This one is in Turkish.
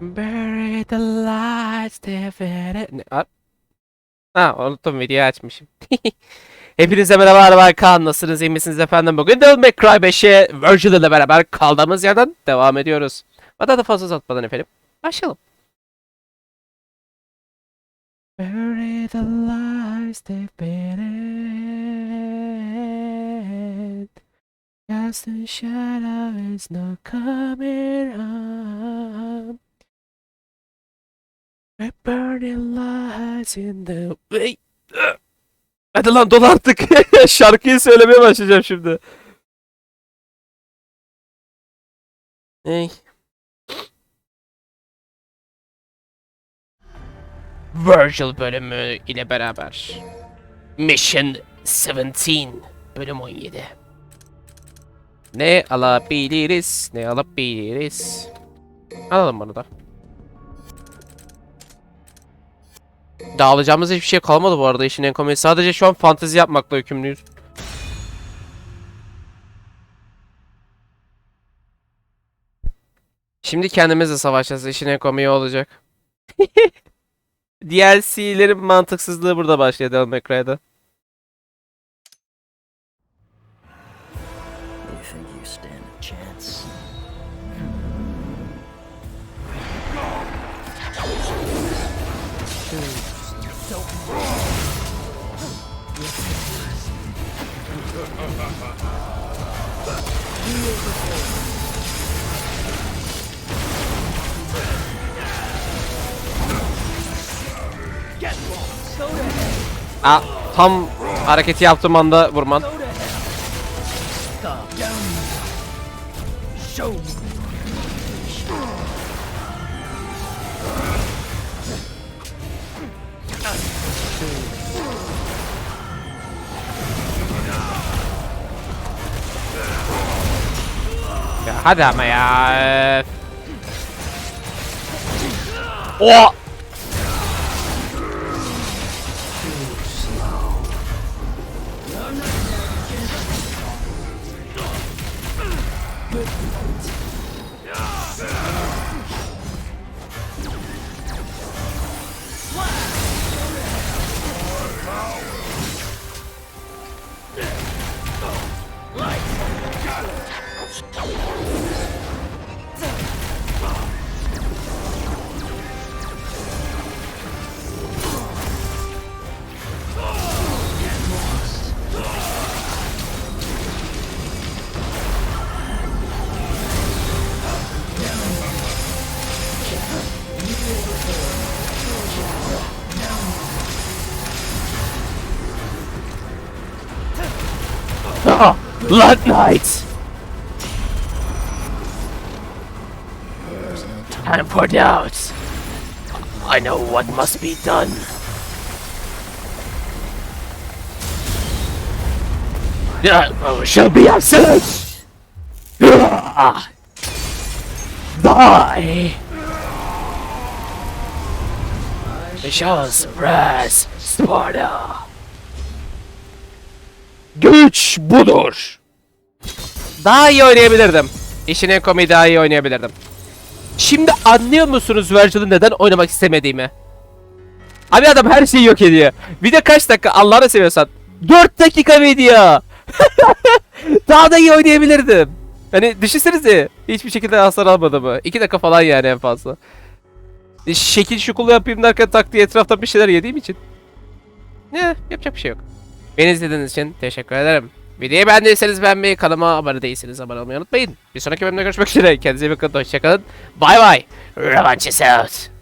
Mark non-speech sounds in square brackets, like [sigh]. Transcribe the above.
Bury the lights. Ne? Ha, ha unuttum videoyu açmışım. [laughs] Hepinize merhaba ben Kaan. Nasılsınız iyi misiniz efendim? Bugün Devil May Cry 5'e Virgil ile beraber kaldığımız yerden devam ediyoruz. Daha da fazla uzatmadan efendim. Başlayalım. Bury the lights they've. Cast the shadow is not coming home. We're burning lights in the way. Hadi lan dol artık. [laughs] Şarkıyı söylemeye başlayacağım şimdi. Ey. Virgil bölümü ile beraber. Mission 17 bölüm 17. Ne alabiliriz? Ne alabiliriz? Alalım bunu da. Dağılacağımız hiçbir şey kalmadı bu arada işin en komedi. Sadece şu an fantezi yapmakla yükümlüyüz. Şimdi kendimizle savaşacağız. İşin en komiği olacak. [laughs] DLC'lerin mantıksızlığı burada başlıyor Devil Aa, tam hareketi yaptığım anda vurman. Hadi ama ya. öf. O! Blood Knight! Time for doubt. I know what must be done. That shall be absolute! Die! We shall suppress Sparta! Güç budur. Daha iyi oynayabilirdim. İşin en komiği daha iyi oynayabilirdim. Şimdi anlıyor musunuz Virgil'ın neden oynamak istemediğimi? Abi adam her şeyi yok ediyor. De kaç dakika Allah'ını seviyorsan. 4 dakika video. [laughs] daha da iyi oynayabilirdim. Hani düşünsenize hiçbir şekilde hasar almadığımı. 2 dakika falan yani en fazla. Şekil şukulu yapayım derken tak diye etraftan bir şeyler yediğim için. Ne yapacak bir şey yok. Beni izlediğiniz için teşekkür ederim. Videoyu beğendiyseniz beğenmeyi, kanalıma abone değilseniz abone olmayı unutmayın. Bir sonraki bölümde görüşmek üzere. Kendinize iyi bakın. Hoşçakalın. Bye bye. Revanch is out.